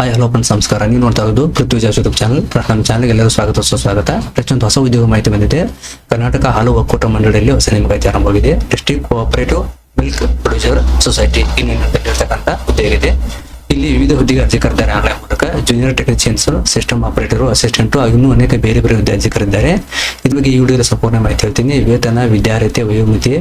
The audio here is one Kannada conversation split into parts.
ಹಾಯ್ ಹಲೋ ಫ್ರೆಂಡ್ಸ್ ನಮಸ್ಕಾರ. ನೀವು ನೋಡ್ತಾ ಇರೋದು ಪೃಥ್ವಿ ಜಾಸ್ ಯೂಟ್ಯೂಬ್ ಚಾನಲ್ ನಮ್ಮ ಚಾನಲ್ಗೆ ಎಲ್ಲರೂ ಸ್ವಾಗತ ಸುಸ್ವಾಗತ ಪ್ರತಿಯೊಂದು ಹೊಸ ಉದ್ಯೋಗ ಮಾಹಿತಿ ಬಂದಿದೆ. ಕರ್ನಾಟಕ ಹಾಲು ಒಕ್ಕೂಟ ಮಂಡಳಿಯಲ್ಲಿ ಹೊಸ ನೇಮಕಾತಿ ಆರಂಭವಾಗಿದೆ. District cooperative milk producer society ಇನ್ನಿರ್ತಕ್ಕಂಥ ಉದ್ಯೋಗ ಇದೆ. ಇಲ್ಲಿ ವಿವಿಧ ಹುದ್ದೆಗೆ ಅರ್ಜಿ ಕರೆದಿದ್ದಾರೆ. ಆನ್ಲೈನ್ ಮೂಲಕ junior technicians system operator assistant ಇನ್ನೂ ಅನೇಕ ಬೇರೆ ಬೇರೆ ಹುದ್ದೆ ಅರ್ಜಿ ಕರೆದಿದ್ದಾರೆ. ಇದ್ರ ಬಗ್ಗೆ ಈ ವಿಡಿಯೋದ ಸಂಪೂರ್ಣ ಮಾಹಿತಿ ಹೇಳ್ತೀನಿ. ವೇತನ ವಿದ್ಯಾರ್ಥಿ ವಯೋಮಿತಿ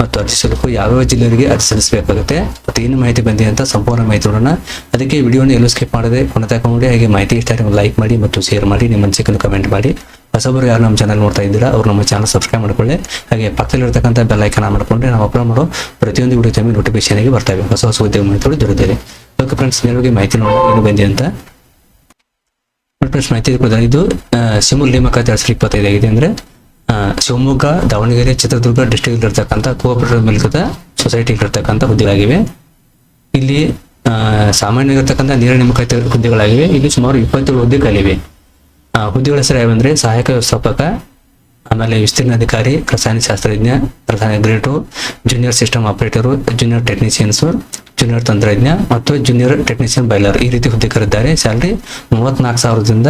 ಮತ್ತು ಅರ್ಜಿ ಶುಲ್ಕ ಯಾವ್ಯಾವ ಜಿಲ್ಲೆಯವರಿಗೆ ಅರ್ಜಿ ಸಲ್ಲಿಸಬೇಕಾಗುತ್ತೆ ಮತ್ತು ಏನು ಮಾಹಿತಿ ಬಂದಿದೆ ಅಂತ ಸಂಪೂರ್ಣ ಮಾಹಿತಿ ನೋಡೋಣ. ಅದಕ್ಕೆ ವಿಡಿಯೋನ ಎಲ್ಲೂ ಸ್ಕಿಪ್ ಮಾಡದೆ ಕೊನೆ ತಗೊಂಡು ಹಾಗೆ ಮಾಹಿತಿ ಇಷ್ಟ ಲೈಕ್ ಮಾಡಿ ಮತ್ತು ಶೇರ್ ಮಾಡಿ, ನಿಮ್ಮ ಅನಿಸಿಕೆಯನ್ನು ಕಮೆಂಟ್ ಮಾಡಿ. ಹೊಸಬರು ಯಾರು ನಮ್ಮ ಚಾನಲ್ ನೋಡ್ತಾ ಇದ್ದೀರಾ, ಅವ್ರು ನಮ್ಮ ಚಾನಲ್ ಸಬ್ಸ್ಕ್ರೈಬ್ ಮಾಡ್ಕೊಳ್ಳಿ. ಹಾಗೆ ಪಕ್ಕದಲ್ಲಿರ್ತಕ್ಕಂಥ ಬೆಲ್ ಐಕನ್ ಮಾಡ್ಕೊಂಡ್ರೆ ನಾವು ಅಪ್ಲೋಡ್ ಮಾಡೋ ಪ್ರತಿಯೊಂದು ವಿಡಿಯೋ ಟೈಮಿಗೆ ನೋಟಿಫಿಕೇಶನ್ ಆಗಿ ಬರ್ತವೆ ಹೊಸ ಹೊಸ ಉದ್ಯೋಗ ಮಾಹಿತಿಗಳು ದೊರೆತಿದೆ ಓಕೆ ಫ್ರೆಂಡ್ಸ್ ನೇರವಾಗಿ ಮಾಹಿತಿ ನೋಡೋಣ, ಏನು ಬಂದಿದೆ ಅಂತ. ಫ್ರೆಂಡ್ಸ್ ಮಾಹಿತಿ ಇದು ಸಿಮುಲ್ ನೇಮಕಾತಿ ಎರಡು ಸಾವಿರದ ಇಪ್ಪತ್ತೈದು ಆಗಿದೆ ಅಂದ್ರೆ ಶಿವಮೊಗ್ಗ ದಾವಣಗೆರೆ ಚಿತ್ರದುರ್ಗ ಡಿಸ್ಟ್ರಿಕ್ಟ್ ಇರ್ತಕ್ಕಂಥ ಕೋಆಪರೇಟಿವ್ ಮಿಲ್ಕದ ಸೊಸೈಟಿ ಇರ್ತಕ್ಕಂಥ ಹುದ್ದೆಗಳಾಗಿವೆ. ಇಲ್ಲಿ ಸಾಮಾನ್ಯವಾಗಿರ್ತಕ್ಕಂಥ ನೇರ ನೇಮಕಾತಿ ಹುದ್ದೆಗಳಾಗಿವೆ. ಇಲ್ಲಿ ಸುಮಾರು ಇಪ್ಪತ್ತೇಳು ಹುದ್ದೆ ಖಾಲಿವೆ ಆ, ಹುದ್ದೆಗಳ ಹೆಸರು ಯಾವಂದ್ರೆ ಸಹಾಯಕ ವ್ಯವಸ್ಥಾಪಕ ಆಮೇಲೆ ವಿಸ್ತೀರ್ಣ ಅಧಿಕಾರಿ ರಸಾಯನ ಶಾಸ್ತ್ರಜ್ಞ ಪ್ರಧಾನ grade junior system operator junior technicians junior ತಂತ್ರಜ್ಞ ಮತ್ತು ಜೂನಿಯರ್ ಟೆಕ್ನಿಷಿಯನ್ ಬೈಲರ್ ಈ ರೀತಿ ಹುದ್ದೆ ಕರೆದಿದ್ದಾರೆ. ಸ್ಯಾಲ್ರಿ ಮೂವತ್ನಾಲ್ಕು ಸಾವಿರದಿಂದ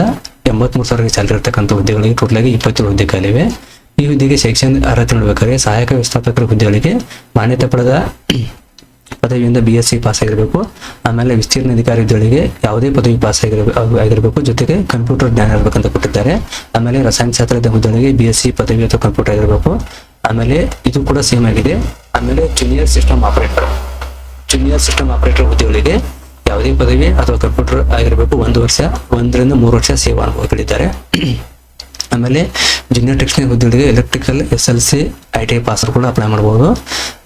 ಎಂಬತ್ಮೂರು ಸಾವಿರ ಸ್ಯಾಲ್ರಿ ಇರ್ತಕ್ಕಂಥ ಹುದ್ದೆಗಳಿಗೆ ಟೋಟಲ್ ಆಗಿ ಇಪ್ಪತ್ತೇಳು ಹುದ್ದೆ ಖಾಲಿವೆ ಈ ಹುದ್ದೆಗೆ ಶೈಕ್ಷಣಿಕ ಅರ್ಹತೆ ನೋಡ್ಬೇಕಾದ್ರೆ ಸಹಾಯಕ ವ್ಯವಸ್ಥಾಪಕರ ಹುದ್ದೆಗಳಿಗೆ ಮಾನ್ಯತೆ ಪಡೆದ ಪದವಿಯಿಂದ ಬಿ ಎಸ್ ಸಿ ಪಾಸ್ ಆಗಿರಬೇಕು ಆಮೇಲೆ ವಿಸ್ತೀರ್ಣ ಅಧಿಕಾರಿ ಹುದ್ದೆಗಳಿಗೆ ಯಾವುದೇ ಪದವಿ ಪಾಸ್ ಆಗಿರಬೇಕು ಆಗಿರಬೇಕು. ಜೊತೆಗೆ ಕಂಪ್ಯೂಟರ್ ಜ್ಞಾನ ಇರಬೇಕಂತ ಕೊಟ್ಟಿದ್ದಾರೆ. ಆಮೇಲೆ ರಸಾಯನ ಶಾಸ್ತ್ರದ ಹುದ್ದೆಗಳಿಗೆ ಬಿ ಎಸ್ ಸಿ ಪದವಿ ಅಥವಾ ಕಂಪ್ಯೂಟರ್ ಆಗಿರಬೇಕು. ಆಮೇಲೆ ಇದು ಕೂಡ ಸೇಮ್ ಆಗಿದೆ. ಆಮೇಲೆ junior system operator junior system operator ಹುದ್ದೆಗಳಿಗೆ ಯಾವುದೇ ಪದವಿ ಅಥವಾ ಕಂಪ್ಯೂಟರ್ ಆಗಿರಬೇಕು, ಒಂದು ವರ್ಷ, ಒಂದರಿಂದ ಮೂರು ವರ್ಷ ಸೇವಾ ಅನುಭವ ಕಲಿತಾರೆ ಆಮೇಲೆ ಜೂನಿಯರ್ ಟೆಕ್ನಿಷಿಯನ್ ಹುದ್ದೆಗಳಿಗೆ electrical S L C I T I pass ಕೂಡ ಅಪ್ಲೈ ಮಾಡ್ಬೋದು.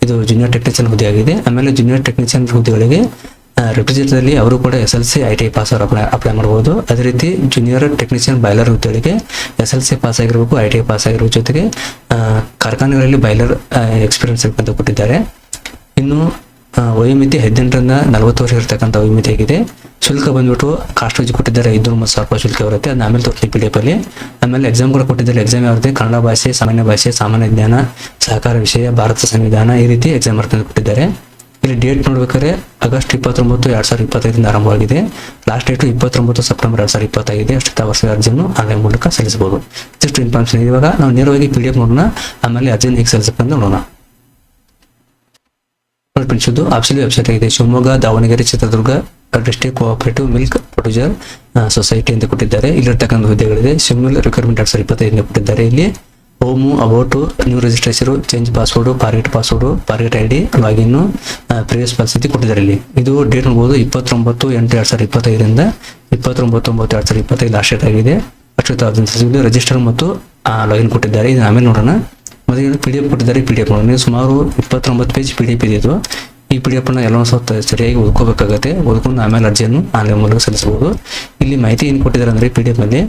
ಇದು ಜೂನಿಯರ್ ಟೆಕ್ನಿಷಿಯನ್ ಹುದ್ದೆ ಆಗಿದೆ. ಆಮೇಲೆ ಜೂನಿಯರ್ ಟೆಕ್ನಿಷಿಯನ್ ಹುದ್ದೆಗಳಿಗೆ ರೆಫ್ರಿಜರೇಟರ್ದಲ್ಲಿ ಅವರು ಕೂಡ S L C I T I pass apply apply ಮಾಡಬಹುದು ಅದೇ ರೀತಿ ಜೂನಿಯರ್ ಟೆಕ್ನಿಷಿಯನ್ ಬಾಯ್ಲರ್ ಹುದ್ದೆಗಳಿಗೆ ಎಸ್ ಎಲ್ ಸಿ ಪಾಸ್ ಆಗಿರಬೇಕು ಐ ಟಿ ಐ ಪಾಸ್ ಆಗಿರೋ ಜೊತೆಗೆ ಕಾರ್ಖಾನೆಗಳಲ್ಲಿ ಬಾಯ್ಲರ್ ಎಕ್ಸ್ಪೀರಿಯನ್ಸ್ ಅಂತ ಕೊಟ್ಟಿದ್ದಾರೆ ಇನ್ನು ವಯೋಮಿತಿ ಹದಿನೆಂಟರಿಂದ ನಲವತ್ತು ವರ್ಷ ಇರತಕ್ಕಂಥ ವಯೋಮಿತಿ ಆಗಿದೆ ಶುಲ್ಕ ಬಂದ್ಬಿಟ್ಟು ಕಾಸ್ಟ್ ವೈಸ್ ಕೊಟ್ಟಿದ್ದಾರೆ ಐದುನೂರು ಮತ್ತು ಸಾವಿರ ರೂಪಾಯಿ ಶುಲ್ಕ ಬರುತ್ತೆ. ಅದನ್ನ ಆಮೇಲೆ ತೋರಿಸಿ ಪಿ ಡಿ ಎಫ್ ಅಲ್ಲಿ. ಆಮೇಲೆ ಎಕ್ಸಾಮ್ ಕೂಡ ಕೊಟ್ಟಿದ್ದಾರೆ. ಎಕ್ಸಾಮ್ ಯಾವ್ದು? ಕನ್ನಡ ಭಾಷೆ, ಸಾಮಾನ್ಯ ಭಾಷೆ, ಸಾಮಾನ್ಯ ಜ್ಞಾನ, ಸಹಕಾರ ವಿಷಯ, ಭಾರತ ಸಂವಿಧಾನ ಈ ರೀತಿ ಎಕ್ಸಾಮ್ ಬರ್ತದೆ ಕೊಟ್ಟಿದ್ದಾರೆ. ಇಲ್ಲಿ ಡೇಟ್ ನೋಡ್ಬೇಕಾದ್ರೆ ಆಗಸ್ಟ್ ಇಪ್ಪತ್ತೊಂಬತ್ತು ಎರಡು ಸಾವಿರದ ಇಪ್ಪತ್ತೈದರಿಂದ ಆರಂಭವಾಗಿದೆ. ಲಾಸ್ಟ್ ಡೇಟು ಇಪ್ಪತ್ತೊಂಬತ್ತು ಸೆಪ್ಟೆಂಬರ್ ಎರಡು ಸಾವಿರದ ಇಪ್ಪತ್ತೈದು. ಅಷ್ಟು ವರ್ಷದ ಅರ್ಜಿಯನ್ನು ಆನ್ಲೈನ್ ಮೂಲಕ ಸಲ್ಲಿಸಬಹುದು. ಜಸ್ಟ್ ಇನ್ಫಾರ್ಮೇಷನ್ ಇವಾಗ ನಾವು ನೇರವಾಗಿ ಪಿ ಡಿ ಎಫ್ ನೋಡೋಣ. ಆಮೇಲೆ ಅರ್ಜಿನ ಹೇಗೆ ಸಲ್ಲಿಸಬೇಕಂತ ನೋಡೋಣ. ಆಪ್ಷನ್ ವೆಬ್ಸೈಟ್ ಆಗಿದೆ Shivamogga, Davanagere, Chitradurga district cooperative milk producer society ಅಂತ ಕೊಟ್ಟಿದ್ದಾರೆ. ಇಲ್ಲಿರ್ತಕ್ಕಂಥ ಹುದ್ದೆಗಳಿದೆ. ಸಿಮಿಲ್ ರಿಕ್ವೈರ್ಮೆಂಟ್ ಎರಡ್ ಸಾವಿರದ ಇಪ್ಪತ್ತೈದು ಕೊಟ್ಟಿದ್ದಾರೆ ಇಲ್ಲಿ. Home about new registration change password forget password forget I D login previous ಪರಿಸ್ಥಿತಿ ಕೊಟ್ಟಿದ್ದಾರೆ ಇಲ್ಲಿ. ಇದು ಡೇಟ್ ನೋಡಬಹುದು ಇಪ್ಪತ್ತೊಂಬತ್ತು ಎಂಟು ಎರಡು ಸಾವಿರದ ಇಪ್ಪತ್ತೈದರಿಂದ ಇಪ್ಪತ್ತೊಂಬತ್ತೊಂಬತ್ತು ಎರಡು ಸಾವಿರದ ಇಪ್ಪತ್ತೈದು ಲಾಸ್ಟ್ ಡೇಟ್ ಆಗಿದೆ. ರಿಜಿಸ್ಟರ್ ಮತ್ತು ಲಾಗಿನ್ ಕೊಟ್ಟಿದ್ದಾರೆ. ಇದನ್ನ ಆಮೇಲೆ ನೋಡೋಣ. ಮೊದಲಿಗೆ ಪಿ ಡಿ ಕೊಟ್ಟಿದ್ದಾರೆ ಪಿ ಡಿ ನೋಡಿ ಸುಮಾರು ಇಪ್ಪತ್ತೊಂಬತ್ತು ಪೇಜ್ ಪಿ ಡಿ ಎಫ್ ಇದೆ ಇದು. ಈ ಪಿ ಡಿ ಎಫ್ನ ಎಲ್ಲ ಸ್ವಲ್ಪ ಸರಿಯಾಗಿ ಓದ್ಕೋಬೇಕಾಗತ್ತೆ. ಓದ್ಕೊಂಡು ಆಮೇಲೆ ಅರ್ಜಿಯನ್ನು ಆನ್ಲೈನ್ ಮೂಲಕ ಸಲ್ಲಿಸಬಹುದು. ಇಲ್ಲಿ ಮಾಹಿತಿ ಏನು ಕೊಟ್ಟಿದ್ದಾರೆ ಅಂದ್ರೆ ಪಿ ಡಿ ಎಫ್ನಲ್ಲಿ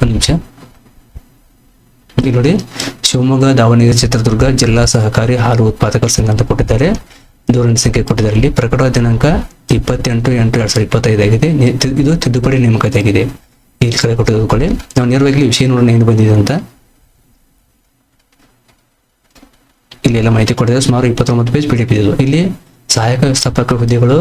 ಒಂದು ನಿಮಿಷ. ಇಲ್ಲಿ ನೋಡಿ, ಶಿವಮೊಗ್ಗ, ದಾವಣಗೆರೆ, ಚಿತ್ರದುರ್ಗ ಜಿಲ್ಲಾ ಸಹಕಾರಿ ಹಾಲು ಉತ್ಪಾದಕರ ಸಂಘ ಅಂತ ಕೊಟ್ಟಿದ್ದಾರೆ. ದೂರವಾಣಿ ಸಂಖ್ಯೆ ಕೊಟ್ಟಿದ್ದಾರೆ. ಇಲ್ಲಿ ಪ್ರಕಟ ದಿನಾಂಕ ಇಪ್ಪತ್ತೆಂಟು ಎಂಟು ಎರಡು ಸಾವಿರದ ಇಪ್ಪತ್ತೈದಾಗಿದೆ ಇದು ತಿದ್ದುಪಡಿ ನೇಮಕಾತಿ ಆಗಿದೆ ಇಲ್ಲಿ ಕಡೆ ಕೊಟ್ಟಿದ್ದಕೊಳ್ಳಿ ನಾವು ನೇರವಾಗಿ ವಿಷಯ ನೋಡೋಣ ಏನು ಬಂದಿದೆ ಅಂತ. ಇಲ್ಲಿ ಎಲ್ಲ ಮಾಹಿತಿ ಕೊಟ್ಟಿದೆ ಸುಮಾರು ಇಪ್ಪತ್ತೊಂಬತ್ತು ಪೇಜ್ ಪಿ ಡಿ ಇದು ಇಲ್ಲಿ ಸಹಾಯಕ ವ್ಯವಸ್ಥಾಪಕ ಹುದ್ದೆಗಳು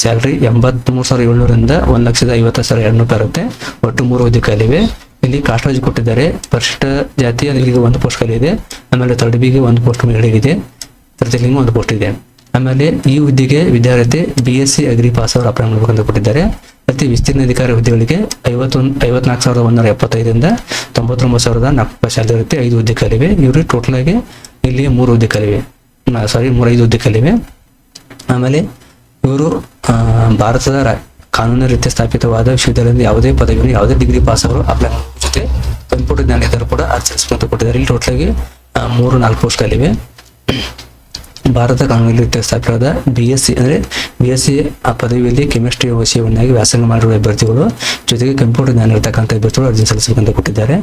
ಸ್ಯಾಲ್ರಿ ಎಂಬತ್ಮೂರು ಸಾವಿರದ ಏಳ್ನೂರಿಂದ ಒಂದು ಲಕ್ಷದ ಐವತ್ತು ಸಾವಿರ ಎರಡುನೂರು ಬರುತ್ತೆ. ಒಟ್ಟು ಮೂರು ಹುದ್ದೆ ಖಾಲಿವೆ ಇಲ್ಲಿ ಕಾಸ್ಟ್ರಾಜ್ ಕೊಟ್ಟಿದ್ದಾರೆ. ಪರಿಶಿಷ್ಟ ಜಾತಿ ಇಲ್ಲಿಗೆ ಒಂದು ಪೋಸ್ಟ್ ಖಾಲಿ ಇದೆ. ಆಮೇಲೆ ತರ್ಡ್ ಬಿಗೆ ಒಂದು ಪೋಸ್ಟ್ ಮೇಲಿದೆ. ತೃತೀಯಲಿಂಗ ಒಂದು ಪೋಸ್ಟ್ ಇದೆ. ಆಮೇಲೆ ಈ ಹುದ್ದೆಗೆ ವಿದ್ಯಾರ್ಥಿ B S C agri pass ಅವರು ಅಪ್ಲೈ ಮಾಡಬೇಕಂತ ಕೊಟ್ಟಿದ್ದಾರೆ ಪ್ರತಿ ವಿಸ್ತೀರ್ಣ ಅಧಿಕಾರಿ ಹುದ್ದೆಗಳಿಗೆ ಐವತ್ತೊಂದು ಐವತ್ನಾಲ್ಕು ಸಾವಿರದ ಒಂದೂರ ಎಪ್ಪತ್ತೈದರಿಂದ ತೊಂಬತ್ತೊಂಬತ್ತು ಸಾವಿರದ ನಾಲ್ಕು ಶಾಲೆ ಐದು ಹುದ್ದೆ ಕಲಿವೆ ಇವರು ಟೋಟಲ್ ಆಗಿ ಇಲ್ಲಿ ಮೂರು ಹುದ್ದೆ ಕಲಿವೆ ಸಾರಿ ಮೂರೈದು ಹುದ್ದೆ ಕಲಿವೆ ಆಮೇಲೆ ಇವರು ಭಾರತದ ಕಾನೂನು ರೀತಿಯ ಸ್ಥಾಪಿತವಾದ ವಿಶ್ವವಿದ್ಯಾಲಯದಿಂದ ಯಾವುದೇ ಪದವಿಯನ್ನು ಯಾವುದೇ ಡಿಗ್ರಿ ಪಾಸ್ ಅವರು ಅಪ್ಲೈ ಜೊತೆ ಕಂಪ್ಯೂಟರ್ ಜ್ಞಾನ ಇದ್ದರೂ ಕೂಡ ಅರ್ಜಿಸ್ಕೊಂತ ಕೊಟ್ಟಿದ್ದಾರೆ ಇಲ್ಲಿ ಆಗಿ ಮೂರು ನಾಲ್ಕು ಪೋಸ್ಟ್ ಖಾಲಿವೆ ಭಾರತ ಕಾನೂನಿನಲ್ಲಿ ಸ್ಥಾಪಿತವಾದ ಬಿ ಎಸ್ ಸಿ ಅಂದರೆ ಬಿ ಎಸ್ ಸಿ ಆ ಪದವಿಯಲ್ಲಿ ಕೆಮಿಸ್ಟ್ರಿ ವಿಷಯವನ್ನಾಗಿ ವ್ಯಾಸಂಗ ಮಾಡಿರುವ ಅಭ್ಯರ್ಥಿಗಳು, ಜೊತೆಗೆ ಕಂಪ್ಯೂಟರ್ ಜ್ಞಾನ ಇರತಕ್ಕಂಥ ಅಭ್ಯರ್ಥಿಗಳು ಅರ್ಜಿ ಸಲ್ಲಿಸಬೇಕಂತ ಕೊಟ್ಟಿದ್ದಾರೆ.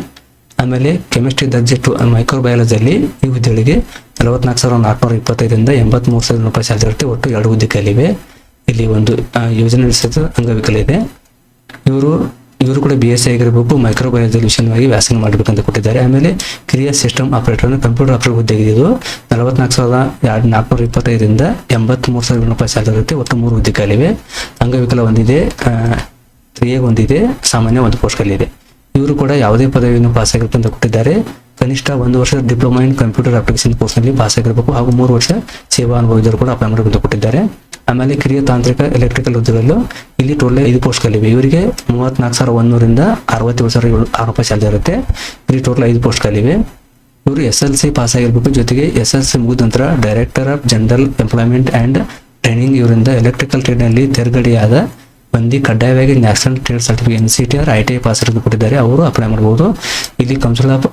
ಆಮೇಲೆ ಕೆಮಿಸ್ಟ್ರಿ ದರ್ಜೆ ಟು ಮೈಕ್ರೋಬಯಾಲಜಿಯಲ್ಲಿ ಈ ಹುದ್ದೆಗಳಿಗೆ ನಲವತ್ನಾಲ್ಕು ಸಾವಿರದ ನಾಲ್ಕುನೂರ ಇಪ್ಪತ್ತೈದರಿಂದ ಎಂಬತ್ಮೂರು ಸಾವಿರ ರೂಪಾಯಿ ಸ್ಯಾಲರಿ ಇರುತ್ತೆ ಒಟ್ಟು ಎರಡು ಹುದ್ದೆ ಖಾಲಿವೆ ಇಲ್ಲಿ ಒಂದು ಯೋಜನೆ ನಡೆಸಿದ ಅಂಗವಿಕಲ ಇದೆ. ಇವರು ಇವರು ಕೂಡ ಬಿ ಎಸ್ ಆಗಿರಬೇಕು ಮೈಕ್ರೋಬಯಾಲಜಿ ವಿಷಯವಾಗಿ ವ್ಯಾಸಂಗ ಮಾಡಬೇಕಂತ ಕೊಟ್ಟಿದ್ದಾರೆ. ಆಮೇಲೆ ಕ್ರಿಯಾ ಸಿಸ್ಟಮ್ ಆಪರೇಟರ್ ಕಂಪ್ಯೂಟರ್ ಆಪರೇಟರ್ ಹುದ್ದೆಗೆ ಇದು. ನಲವತ್ನಾಲ್ಕು ಸಾವಿರದ ಎರಡು ನಾಲ್ಕುನೂರ ಇಪ್ಪತ್ತೈದರಿಂದ ಎಂಬತ್ಮೂರು ಸಾವಿರ ರೂಪಾಯಿ ಸ್ಯಾಲರಿ ಇರುತ್ತೆ. ಒಟ್ಟು ಮೂರು ಹುದ್ದೆಗಳಿವೆ. ಅಂಗವಿಕಲ ಒಂದಿದೆ ಕ್ರಿಯೆ ಒಂದಿದೆ, ಸಾಮಾನ್ಯ ಒಂದು ಪೋಸ್ಟ್ಗಳಿದೆ. ಇವರು ಕೂಡ ಯಾವುದೇ ಪದವಿಯನ್ನು ಪಾಸ್ ಆಗಿರುತ್ತೆ ಅಂತ ಕೊಟ್ಟಿದ್ದಾರೆ. ಕನಿಷ್ಠ ಒಂದು ವರ್ಷದ ಡಿಪ್ಲೊಮಾ ಇನ್ ಕಂಪ್ಯೂಟರ್ ಅಪ್ಲಿಕೇಶನ್ ಕೋರ್ಸ್ನಲ್ಲಿ ಪಾಸ್ ಆಗಿರಬೇಕು ಹಾಗೂ ಮೂರು ವರ್ಷ ಸೇವಾ ಅನುಭವ ಇದ್ದರೂ ಕೂಡ ಅಂತ ಕೊಟ್ಟಿದ್ದಾರೆ. ಆಮೇಲೆ ಕಿರಿಯ ತಾಂತ್ರಿಕ ಎಲೆಕ್ಟ್ರಿಕಲ್ ಹುದ್ದೆಗಳಲ್ಲೂ ಇಲ್ಲಿ ಟೋಟಲ್ ಐದು ಪೋಸ್ಟ್ಗಳಿವೆ ಇವರಿಗೆ ಮೂವತ್ನಾಲ್ಕು ಸಾವಿರ ಒಂದೂರಿಂದ ಅರವತ್ತೇಳು ಸಾವಿರ ಏಳು ಆರು ರೂಪಾಯಿ ಸ್ಯಾಲರಿ ಇರುತ್ತೆ. ಇಲ್ಲಿ ಟೋಟಲ್ ಐದು ಪೋಸ್ಟ್ಗಳಿವೆ ಇವರು ಎಸ್ ಎಲ್ ಸಿ ಪಾಸ್ ಆಗಿರ್ಬೇಕು. ಜೊತೆಗೆ ಎಸ್ ಎಲ್ ಸಿ ಮುಗಿದ ನಂತರ director of general employment and training ಇವರಿಂದ ಎಲೆಕ್ಟ್ರಿಕಲ್ ಟ್ರೇಡ್ನಲ್ಲಿ ತೇರ್ಗಡೆಯಾದ ಮಂದಿ ಕಡ್ಡಾಯವಾಗಿ national trade certificate N C T R I T I pass ಕೊಟ್ಟಿದ್ದಾರೆ. ಅವರು ಅಪ್ಲೈ ಮಾಡ್ಬೋದು. ಇಲ್ಲಿ council of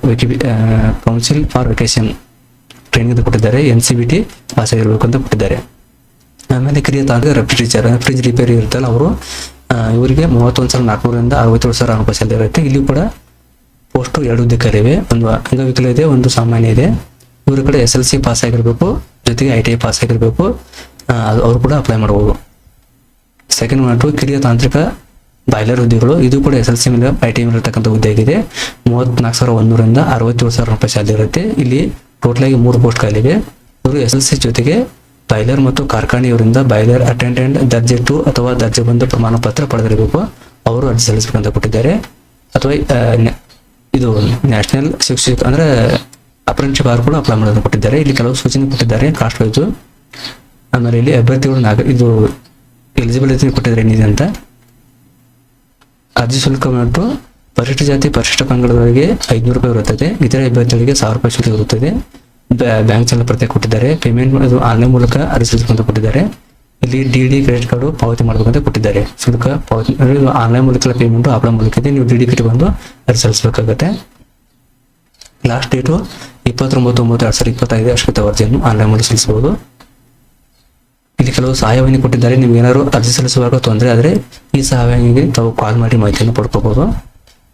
council for vacation training ಕೊಟ್ಟಿದ್ದಾರೆ. N C B T pass ಆಗಿರಬೇಕು ಅಂತ ಕೊಟ್ಟಿದ್ದಾರೆ. ಆಮೇಲೆ ಕಿರಿಯ ತಾಂತ್ರಿಕ ರೆಫ್ರಿಜರೇಟರ್ ಫ್ರಿಜ್ ರಿಪೇರಿ ಇರುತ್ತಲ್ಲ ಅವರು ಇವರಿಗೆ ಮೂವತ್ತೊಂದು ಸಾವಿರ ನಾಲ್ಕುನೂರಿಂದ ಅರವತ್ತೇಳು ಸಾವಿರ ಸ್ಯಾಲರಿ ಇರುತ್ತೆ. ಇಲ್ಲಿ ಕೂಡ ಪೋಸ್ಟು ಎರಡು ಹುದ್ದೆ ಕರಿವೆ ಒಂದು ಅಂಗವಿಕಲ ಇದೆ, ಒಂದು ಸಾಮಾನ್ಯ ಇದೆ. ಇವ್ರ ಕಡೆ ಎಸ್ ಎಲ್ ಸಿ ಪಾಸ್ ಆಗಿರಬೇಕು, ಜೊತೆಗೆ ಐ ಟಿ ಐ ಪಾಸ್ ಆಗಿರಬೇಕು. ಅವರು ಕೂಡ ಅಪ್ಲೈ ಮಾಡ್ಬೋದು. ಸೆಕೆಂಡ್ ಮಾಡ್ರು ಕಿರಿಯ ತಾಂತ್ರಿಕ ಬಾಯ್ಲರ್ ಹುದ್ದೆಗಳು. ಇದು ಕೂಡ ಎಸ್ ಎಲ್ ಸಿ ಮೇಲೆ ಐ ಟಿ ಐ ಇರತಕ್ಕಂಥ ಹುದ್ದೆ ಆಗಿದೆ. ಮೂವತ್ನಾಲ್ಕು ಸಾವಿರ ಒಂದೂರಿಂದ ಅರವತ್ತೇಳು ಸಾವಿರ ರೂಪಾಯಿ ಸಾಧ್ಯ ಇರುತ್ತೆ. ಇಲ್ಲಿ ಟೋಟಲಾಗಿ ಮೂರು ಪೋಸ್ಟ್ ಕಾಲಿವೆ ಇವರು ಎಸ್ ಎಲ್ ಸಿ ಜೊತೆಗೆ ಬಾಯ್ಲರ್ ಮತ್ತು ಕಾರ್ಖಾನೆಯವರಿಂದ ಬಾಯ್ಲರ್ ಅಟೆಂಡೆಂಟ್ ದರ್ಜೆ ಟು ಅಥವಾ ದರ್ಜೆ ಒಂದು ಪ್ರಮಾಣ ಪತ್ರ ಪಡೆದಿರಬೇಕು. ಅವರು ಅರ್ಜಿ ಸಲ್ಲಿಸಬೇಕಂತ ಕೊಟ್ಟಿದ್ದಾರೆ. ಅಥವಾ ಇದು ನ್ಯಾಷನಲ್ ಶಿಕ್ಷಕ ಅಂದ್ರೆ ಅಪ್ರೆಂಟಿಶಿಪ್ ಬಾರ್ ಕೂಡ ಅಪ್ಲೈ ಮಾಡೋದನ್ನು ಕೊಟ್ಟಿದ್ದಾರೆ. ಇಲ್ಲಿ ಕೆಲವು ಸೂಚನೆ ಕೊಟ್ಟಿದ್ದಾರೆ, ಕಾಸ್ಟ್ ವೈಸು. ಆಮೇಲೆ ಇಲ್ಲಿ ಅಭ್ಯರ್ಥಿಗಳು ನಾಗ, ಇದು ಎಲಿಜಿಬಿಲಿಟಿ ಕೊಟ್ಟಿದ್ದಾರೆ ಏನಿದೆ ಅಂತ. ಅರ್ಜಿ ಶುಲ್ಕ ಮತ್ತು ಪರಿಶಿಷ್ಟ ಜಾತಿ ಪರಿಶಿಷ್ಟ ಪಂಗಡದವರಿಗೆ ಐದುನೂರು ರೂಪಾಯಿ ಇರುತ್ತದೆ ಇತರ ಅಭ್ಯರ್ಥಿಗಳಿಗೆ ಸಾವಿರ ರೂಪಾಯಿ ಶುಲ್ಕ ಇರುತ್ತದೆ ಬ್ಯಾಂಕ್ ಚಾಲ ಪ್ರತ್ಯೇಕ ಕೊಟ್ಟಿದ್ದಾರೆ. ಪೇಮೆಂಟ್ ಮಾಡೋದು ಆನ್ಲೈನ್ ಮೂಲಕ ಅರ್ಜಿ ಸಲ್ಲಿಸಬೇಕಂತ ಕೊಟ್ಟಿದ್ದಾರೆ. ಇಲ್ಲಿ ಡಿ ಡಿ ಕ್ರೆಡಿಟ್ ಕಾರ್ಡು ಪಾವತಿ ಮಾಡಬೇಕಂತ ಕೊಟ್ಟಿದ್ದಾರೆ. ಶುಲ್ಕ ಪಾವತಿ ಆನ್ಲೈನ್ ಮೂಲಕ ಪೇಮೆಂಟ್ ಆಫ್ಲೈನ್ ಮೂಲಕ ನೀವು ಡಿ ಡಿ ಬಂದು ಅರ್ಜಿ ಸಲ್ಲಿಸಬೇಕಾಗತ್ತೆ ಲಾಸ್ಟ್ ಡೇಟು ಇಪ್ಪತ್ತೊಂಬತ್ತು ಒಂಬತ್ತು ಎರಡು ಸಾವಿರದ ಇಪ್ಪತ್ತೈದು ಅಷ್ಟು ಅರ್ಜಿಯನ್ನು ಆನ್ಲೈನ್ ಮೂಲಕ ಸಲ್ಲಿಸಬಹುದು. ಇಲ್ಲಿ ಕೆಲವು ಸಹಾಯವಾಣಿ ಕೊಟ್ಟಿದ್ದಾರೆ. ನೀವು ಏನಾದ್ರು ಅರ್ಜಿ ಸಲ್ಲಿಸುವಾಗ ತೊಂದರೆ ಆದರೆ ಈ ಸಹಾಯವಾಣಿಗೆ ತಾವು ಕಾಲ್ ಮಾಡಿ ಮಾಹಿತಿಯನ್ನು ಪಡ್ಕೋಬಹುದು.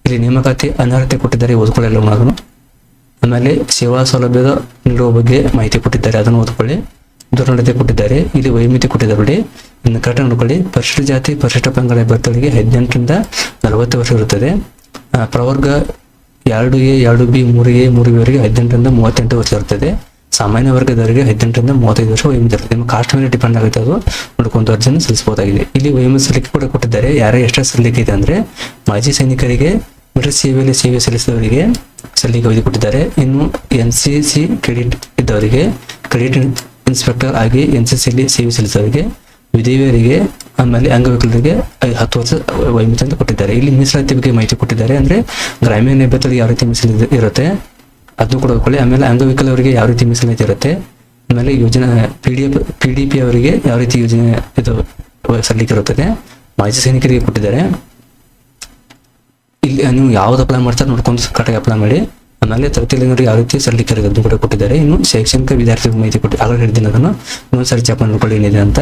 ಇಲ್ಲಿ ನೇಮಕಾತಿ ಅನರ್ಹತೆ ಕೊಟ್ಟಿದ್ದಾರೆ. ಓದ್ಕೊಳ್ಳಿ ಮಾಡೋದು ಆಮೇಲೆ ಸೇವಾ ಸೌಲಭ್ಯದ ನೀಡುವ ಬಗ್ಗೆ ಮಾಹಿತಿ ಕೊಟ್ಟಿದ್ದಾರೆ. ಅದನ್ನು ಓದ್ಕೊಳ್ಳಿ. ದುರ್ನಡತೆ ಕೊಟ್ಟಿದ್ದಾರೆ. ಇಲ್ಲಿ ವೈಮಿತಿ ಕೊಟ್ಟಿದ್ದಾರೆ ನೋಡಿ. ಇನ್ನು ಕರೆಕ್ಟ್ ನೋಡ್ಕೊಳ್ಳಿ. ಪರಿಶಿಷ್ಟ ಜಾತಿ, ಪರಿಶಿಷ್ಟ ಪಂಗಡ ಅಭ್ಯರ್ಥಿಗಳಿಗೆ ಹದಿನೆಂಟರಿಂದ ನಲವತ್ತು ವರ್ಷ ಇರುತ್ತದೆ. ಪ್ರವರ್ಗ ಎರಡು ಎ, ಎರಡು ಬಿ, ಮೂರು ಎ, ಮೂರು ಬಿವರೆಗೆ ಹದಿನೆಂಟರಿಂದ ಮೂವತ್ತೆಂಟು ವರ್ಷ ಇರ್ತದೆ ಸಾಮಾನ್ಯ ವರ್ಗದವರಿಗೆ ಹದಿನೆಂಟರಿಂದ ಮೂವತ್ತೈದು ವರ್ಷ ವಯೋಮಿತಿ ಇರ್ತದೆ ನಿಮ್ಮ ಕಾಸ್ಟ್ ಮೇಲೆ ಡಿಪೆಂಡ್ ಆಗುತ್ತೆ ಅದು. ನೋಡ್ಕೊಂಡು ಅರ್ಜಿನ ಸಲ್ಲಿಸಬಹುದಾಗಿದೆ. ಇಲ್ಲಿ ವಯೋಮಿತಿ ಸಲ್ಲಿಕೆ ಕೂಡ ಕೊಟ್ಟಿದ್ದಾರೆ. ಯಾರ ಎಷ್ಟೇ ಸಲ್ಲಿಕೆ ಇದೆ ಅಂದರೆ ಮಾಜಿ ಸೈನಿಕರಿಗೆ ಮಿಲಿಟರಿ ಸೇವೆಯಲ್ಲಿ ಸೇವೆ ಸಲ್ಲಿಸಿದವರಿಗೆ ಸಲ್ಲಿಕೆ ಅವಧಿ ಕೊಟ್ಟಿದ್ದಾರೆ. ಇನ್ನು ಎನ್ ಸಿ ಸಿ ಕ್ರೆಡಿಟ್ ಇದ್ದವರಿಗೆ ಕ್ರೆಡಿಟ್ ಇನ್ಸ್ಪೆಕ್ಟರ್ ಆಗಿ ಎನ್ ಸಿ ಸಿಲಿ ಸೇವೆ ಸಲ್ಲಿಸಿದವರಿಗೆ ವಿಧವೆಯರಿಗೆ ಆಮೇಲೆ ಅಂಗವಿಕಲರಿಗೆ ಹತ್ತು ವರ್ಷ ವೈಮಿತ ಅಂತ ಕೊಟ್ಟಿದ್ದಾರೆ. ಇಲ್ಲಿ ಮೀಸಲಾತಿ ಬಗ್ಗೆ ಮಾಹಿತಿ ಕೊಟ್ಟಿದ್ದಾರೆ. ಅಂದ್ರೆ ಗ್ರಾಮೀಣ ನೇಪಥ್ಯದಲ್ಲಿ ಯಾವ ರೀತಿ ಮೀಸಲು ಇರುತ್ತೆ ಅದನ್ನು ಕೂಡ ಹೋಗ್ಕೊಳ್ಳಿ ಆಮೇಲೆ ಅಂಗವಿಕಲವರಿಗೆ ಯಾವ ರೀತಿ ಮೀಸಲಾತಿ ಇರುತ್ತೆ, ಆಮೇಲೆ ಯೋಜನೆ P D F P D P ಅವರಿಗೆ ಯಾವ ರೀತಿ ಯೋಜನೆ ಇದು ಸಲ್ಲಿಕೆ ಇರುತ್ತದೆ ಮಾಜಿ ಸೈನಿಕರಿಗೆ ಕೊಟ್ಟಿದ್ದಾರೆ. ಇಲ್ಲಿ ನೀವು ಯಾವ್ದು ಅಪ್ಲೈ ಮಾಡ್ತಾರೆ ನೋಡ್ಕೊಂಡು ಕರೆಕ್ಟಾಗಿ ಅಪ್ಲೈ ಮಾಡಿ. ಆಮೇಲೆ ತರಗತಿಯಲ್ಲಿ ಯಾವ ರೀತಿ ಇರುತ್ತೆ ಅದನ್ನು ಕೂಡ ಕೊಟ್ಟಿದ್ದಾರೆ. ಇನ್ನು ಶೈಕ್ಷಣಿಕ ವಿದ್ಯಾರ್ಥಿ ಮಾಹಿತಿ ಕೊಟ್ಟು, ಆಗಲೇ ಹೇಳಿದ್ದೀನಿ ಅದನ್ನು. ಇನ್ನೊಂದ್ಸರಿ ಚೆಕ್ ನೋಡ್ಕೊಳ್ಳಿ ಏನಿದೆ ಅಂತ.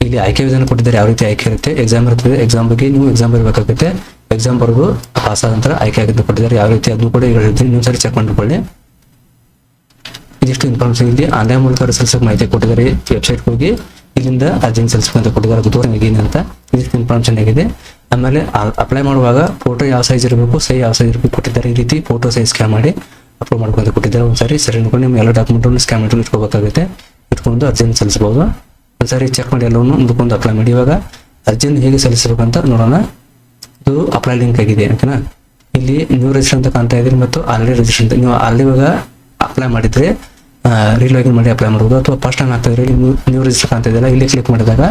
ಇಲ್ಲಿ ಆಯ್ಕೆ ವಿಧಾನ ಕೊಟ್ಟಿದ್ದಾರೆ. ಯಾವ ರೀತಿ ಆಯ್ಕೆ ಇರುತ್ತೆ? ಎಕ್ಸಾಮ್ ಇರ್ತದೆ. ಎಕ್ಸಾಮ್ ಬಗ್ಗೆ ನೀವು ಎಕ್ಸಾಮ್ ಬರಬೇಕಾಗುತ್ತೆ. ಎಕ್ಸಾಮ್ ಬರೆದು ಪಾಸ್ ಆದ ನಂತರ ಆಯ್ಕೆ ಆಗಿದ್ದು ಕೊಟ್ಟಿದ್ದಾರೆ. ಯಾವ ರೀತಿ ಅದನ್ನು ಕೂಡ ಹೇಳ್ತೀನಿ ಇನ್ನೊಂದ್ಸರಿ ಚೆಕ್ ಮಾಡ್ಕೊಳ್ಳಿ ಇದಿಷ್ಟು ಇನ್ಫಾರ್ಮೇಶನ್ ಇಲ್ಲಿ ಆನ್ಲೈನ್ ಮೂಲಕ ಸಲ್ಲಿಸಕ್ಕೆ ಮಾಹಿತಿ ಕೊಟ್ಟಿದ್ದಾರೆ. ವೆಬ್ಸೈಟ್ಗೆ ಹೋಗಿ ಇಲ್ಲಿಂದ ಅರ್ಜಿನ ಅಂತ ಕೊಟ್ಟಿದ್ದಾರೆ. ಏನಂತ ಇದಿಷ್ಟು ಇನ್ಫಾರ್ಮೇಶನ್ ಆಗಿದೆ. ಆಮೇಲೆ ಅಪ್ಲೈ ಮಾಡುವಾಗ ಫೋಟೋ ಯಾವ ಸೈಜ್ ಇರಬೇಕು ಸೈ ಯಾವ ಸೈಜ್ ಇರಬೇಕು ಕೊಟ್ಟಿದ್ದಾರೆ ಈ ರೀತಿ ಫೋಟೋ ಸೈಜ್ ಸ್ಕ್ಯಾನ್ ಮಾಡಿ ಅಪ್ಲೋಡ್ ಮಾಡ್ಕೊಂಡು ಕೊಟ್ಟಿದ್ದಾರೆ. ಒಂದ್ಸರಿ ಸರಿ ಅನ್ಕೊಂಡು ನಿಮ್ಮ ಎಲ್ಲ ಡಾಕ್ಯುಮೆಂಟನ್ನು ಸ್ಕ್ಯಾನ್ ಮಾಡಿ ಇಟ್ಕೋಬೇಕಾಗುತ್ತೆ ಇಟ್ಕೊಂಡು ಅರ್ಜಿನ ಸಲ್ಲಿಸಬಹುದು. ಒಂದ್ಸರಿ ಚೆಕ್ ಮಾಡಿ ಎಲ್ಲವನ್ನು ಮುಂದ್ಕೊಂಡು ಅಪ್ಲೈ ಮಾಡಿ. ಇವಾಗ ಅರ್ಜಿಯನ್ನು ಹೇಗೆ ಸಲ್ಲಿಸಬೇಕಂತ ನೋಡೋಣ. ಇದು ಅಪ್ಲೈ ಲಿಂಕ್ ಆಗಿದೆ ಓಕೆನಾ ಇಲ್ಲಿ ನ್ಯೂ ರಿಜಿಸ್ಟರ್ ಅಂತ ಕಾಣ್ತಾ ಇದ್ದೀರಿ ಮತ್ತು ಆಲ್ರೆಡಿ ರಿಜಿಸ್ಟರ್ ಅಂತ. ನೀವು ಆಲ್ರೆಡಿ ಇವಾಗ ಅಪ್ಲೈ ಮಾಡಿದರೆ ರೀಲಾಗಿನ್ ಮಾಡಿ ಅಪ್ಲೈ ಮಾಡ್ಬೋದು. ಅಥವಾ ಫಸ್ಟ್ ಟೈಮ್ ಆಗ್ತಾ ಇದ್ರೆ ನ್ಯೂ ರಿಜಿಸ್ಟರ್ ಕಾಣ್ತಾ ಇದೆಯಲ್ಲ ಇಲ್ಲಿ ಕ್ಲಿಕ್ ಮಾಡಿದಾಗ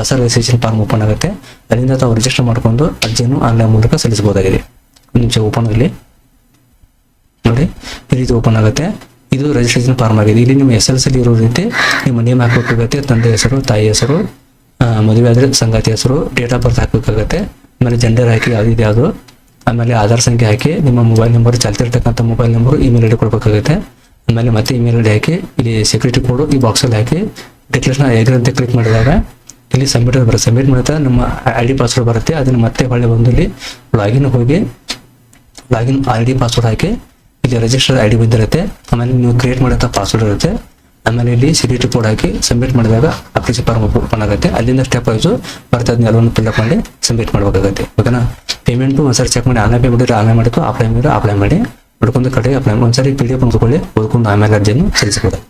ಹೊಸ ರಿಜಿಸ್ಟ್ರೇಷನ್ ಫಾರ್ಮ್ ಓಪನ್ ಆಗುತ್ತೆ. ಅದರಿಂದ ತಾವು ರಿಜಿಸ್ಟರ್ ಮಾಡಿಕೊಂಡು ಅರ್ಜಿಯನ್ನು ಆನ್ಲೈನ್ ಮೂಲಕ ಸಲ್ಲಿಸಬಹುದಾಗಿದೆ. ಒಂದು ಓಪನ್ ಆಗಲಿ. ನೋಡಿ, ಈ ರೀತಿ ಓಪನ್ ಆಗುತ್ತೆ. ಇದು ರಿಜಿಸ್ಟ್ರೇಷನ್ ಫಾರ್ಮ್ ಆಗಿದೆ. ಇಲ್ಲಿ ನಿಮ್ಮ ಎಸ್ ಎಲ್ ಸಿ ಇರೋ ರೀತಿ ನಿಮ್ಮ ನೇಮ್ ಹಾಕಬೇಕಾಗುತ್ತೆ, ತಂದೆ ಹೆಸರು, ತಾಯಿ ಹೆಸರು ಮದುವೆ ಆದರೆ ಸಂಗಾತಿ ಹೆಸರು ಡೇಟ್ ಆಫ್ ಬರ್ತ್ ಹಾಕಬೇಕಾಗುತ್ತೆ. ಆಮೇಲೆ ಜೆಂಡರ್ ಹಾಕಿ ಯಾವ್ದಿದೆ ಅದು ಆಮೇಲೆ ಆಧಾರ್ ಸಂಖ್ಯೆ ಹಾಕಿ ನಿಮ್ಮ ಮೊಬೈಲ್ ನಂಬರ್ ಚಾಲ್ತಿರ್ತಕ್ಕಂಥ ಮೊಬೈಲ್ ನಂಬರ್ ಇಮೇಲ್ ಐಡಿ ಕೊಡಬೇಕಾಗುತ್ತೆ. ಆಮೇಲೆ ಮತ್ತೆ ಇಮೇಲ್ ಐಡಿ ಹಾಕಿ ಇಲ್ಲಿ ಸೆಕ್ಯೂರಿಟಿ ಕೋಡ್ ಈ ಬಾಕ್ಸಲ್ಲಿ ಹಾಕಿ ಡಿಕ್ಲೇಷನ್ ಹೇಗೆ ಅಂತ ಕ್ಲಿಕ್ ಮಾಡಿದಾಗ ಇಲ್ಲಿ ಸಬ್ಮಿಟ್ ಬರುತ್ತೆ ಸಬ್ಮಿಟ್ ಮಾಡಿದಾಗ ನಮ್ಮ ಐ ಡಿ ಪಾಸ್ವರ್ಡ್ ಬರುತ್ತೆ. ಅದನ್ನು ಮತ್ತೆ ಹೊಳ್ಳಿ ಬಂದು ಇಲ್ಲಿ ಲಾಗಿನ್ ಹೋಗಿ ಲಾಗಿನ್ ಐ ಡಿ ಪಾಸ್ವರ್ಡ್ ಹಾಕಿ, ಇಲ್ಲಿ ರಿಜಿಸ್ಟರ್ ಐ ಡಿ ಬಂದಿರುತ್ತೆ. ಆಮೇಲೆ ನೀವು ಕ್ರಿಯೇಟ್ ಮಾಡಿದಂಥ ಪಾಸ್ವರ್ಡ್ ಇರುತ್ತೆ. ಆಮೇಲೆ ಇಲ್ಲಿ ಸಿಲಿಟಿ ಕೋಡ್ ಹಾಕಿ ಸಬ್ಮಿಟ್ ಮಾಡಿದಾಗ ಅಪ್ಲಿಕೇಶನ್ ಫಾರ್ಮ್ ಓಪನ್ ಆಗುತ್ತೆ. ಅಲ್ಲಿಂದ ಸ್ಟೆಪ್ ವೈಸು ಬರ್ತದೆ ಎಲ್ಲವನ್ನು ಫಿಲ್ಅಪ್ ಮಾಡಿ ಸಬ್ಮಿಟ್ ಮಾಡಬೇಕಾಗುತ್ತೆ. ಓಕೆನಾ ಪೇಮೆಂಟು ಒಂದ್ಸರಿ ಚೆಕ್ ಮಾಡಿ ಆನ್ಲೈನ್ ಪೇಮೆಂಟ್ ಆನ್ಲೈನ್ ಮಾಡಿದ್ದು ಆಫ್ಲೈನ್ ಮಾಡಿದ್ರೆ ಅಪ್ಲೈ ಮಾಡಿ. ನೋಡ್ಕೊಂಡು ಕಡೆ ಅಪ್ಲೈ ಒಂದ್ಸರಿ ಪಿ ಡಿ ಎಫ್ ನೋಡ್ಕೊಳ್ಳಿ ಓದ್ಕೊಂಡು ಆಮೇಲೆ ಅರ್ಜಿಯನ್ನು ಸಲ್ಲಿಸಬಹುದು